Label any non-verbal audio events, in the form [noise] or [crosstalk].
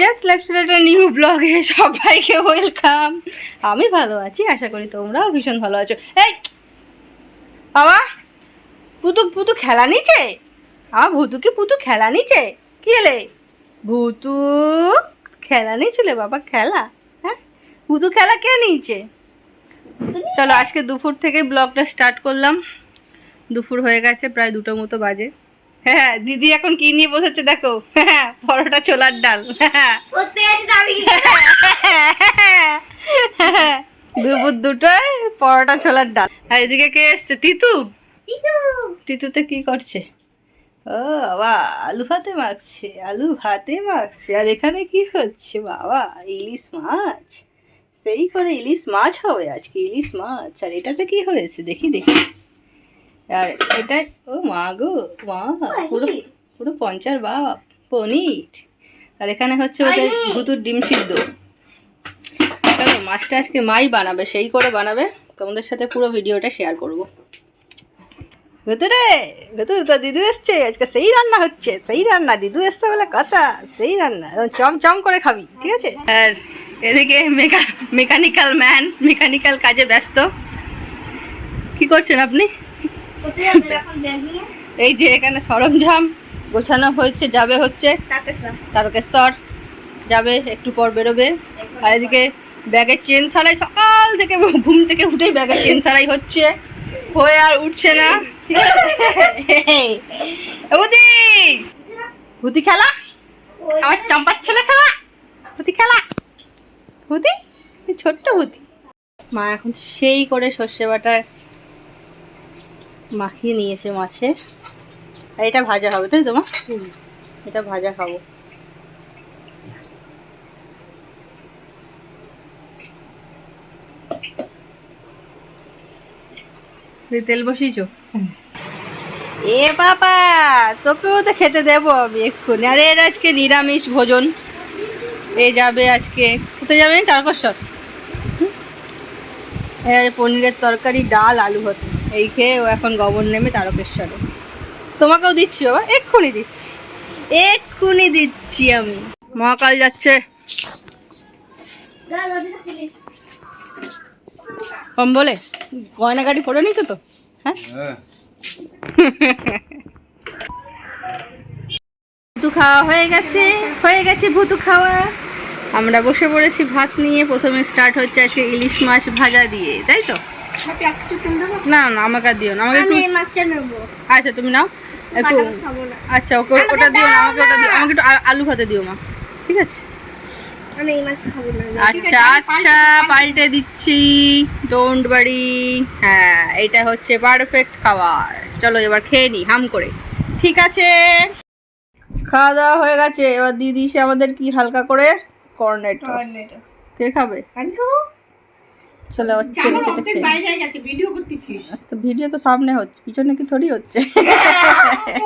Just new সবাইকে welcome আমি ভালো আছি, আশা করি তোমরাও ভীষণ ভালো আছো। এই, বাবা, পুতু পুতু খেলা নিচে? আমার ভুতুকে পুতু খেলা নিচে? কি এলে ভুতু? খেলা নিয়েছিলে বাবা খেলা। হ্যাঁ? ভুতু খেলা কে নিয়েছে? চলো আজকে দুপুর থেকে ব্লগটা স্টার্ট করলাম। দুপুর হয়ে গেছে প্রায় দুটো মতো বাজে। হ্যাঁ দিদি এখন কি নিয়ে বসেছে দেখো। হ্যাঁ পরোটা ছোলার ডাল। দুপুর দুটোয় পরোটা ছোলার ডাল। আর এদিকে কে এসছে? তিতু। তিতুতে কি করছে? ও বাবা আলু ভাতে মাখছে আলু ভাতে মাখছে। আর এখানে কি হচ্ছে বাবা? ইলিশ মাছ? সেই করে ইলিশ মাছ হবে আজকে ইলিশ মাছ। আর এটাতে কি হয়েছে? দেখি দেখি। আর এটা ও মা গো মা পুরো পুরো পঞ্চার বাপ পনির। আর এখানে হচ্ছে ওদের ভুতুর ডিম সিদ্ধ। মাছটা আজকে মাই বানাবে সেই করে বানাবে। তোমাদের সাথে পুরো ভিডিওটা শেয়ার করব। ভেতরে? ভেতরে তো দিদু এসছে। আজকে সেই রান্না হচ্ছে। সেই রান্না, দিদু এসছে বলে কথা। সেই রান্না। একদম চম চম করে খাবি, ঠিক আছে? আর এদিকে মেকা, মেকানিক্যাল ম্যান, মেকানিক্যাল কাজে ব্যস্ত। কি করছেন আপনি? এই যে এখানে সরঞ্জাম গোছানো হয়েছে, যাবে হচ্ছে তারকেশ্বর। যাবে, একটু পর বেরোবে। আর এদিকে ব্যাগের চেন সারাই সকাল থেকে ঘুম থেকে উঠেই ব্যাগের চেন সারাই হচ্ছে। হয়ে আর উঠছে না। ঠিক আছে বুদি খেলা? আমার চম্পার ছেলে খেলা? ভূতি খেলা? এই ছোট্ট ভূতি মা এখন সেই করে সর্ষে বাটার মাখিয়ে নিয়েছে মাছে। এটা ভাজা হবে, তাই তোমার এটা ভাজা খাব। তেল বসিয়েছো? এ বাবা, তোকেও তো খেতে দেবো আমি এক্ষুনি। আরে, এর আজকে নিরামিষ ভোজন। এ যাবে আজকে। কোথায় যাবে তারকেশ্বর? এর পনিরের তরকারি, ডাল, আলু ভাতে এই খেয়ে ও এখন গবর নেমে তারকেশ্বরে। তোমাকেও দিচ্ছি বাবা, এক্ষুনি দিচ্ছি। এক্ষুনি দিচ্ছি আমি। মহাকাল যাচ্ছে। কম বলে গয়না গাড়ি পরে তো? হ্যাঁ? ভুতু খাওয়া হয়ে গেছে হয়ে গেছে ভুতু খাওয়া। আমরা বসে পড়েছি ভাত নিয়ে প্রথমে স্টার্ট হচ্ছে আজকে ইলিশ মাছ ভাজা দিয়ে তাই তো? না না আমাকে আর দিও না আমাকে একটু আচ্ছা তুমি নাও একটু আচ্ছা ওকে ওটা দিও না আমাকে ওটা দিও আমাকে একটু আলু ভাতে দিও মা ঠিক আছে? আচ্ছা আচ্ছা পাল্টে দিচ্ছি। ডোন্ট বাড়ি হ্যাঁ এটা হচ্ছে পারফেক্ট খাবার। চলো এবার খেয়ে নি হাম করে। ঠিক আছে। খাওয়া দাওয়া হয়ে গেছে। এবার দিদি সে আমাদের কি হালকা করে কর্নেট কে খাবে? চলো চেটে চেটে খেয়ে ভিডিও তো ভিডিও তো সামনে হচ্ছে পিছনে কি থোড়ি হচ্ছে? [laughs]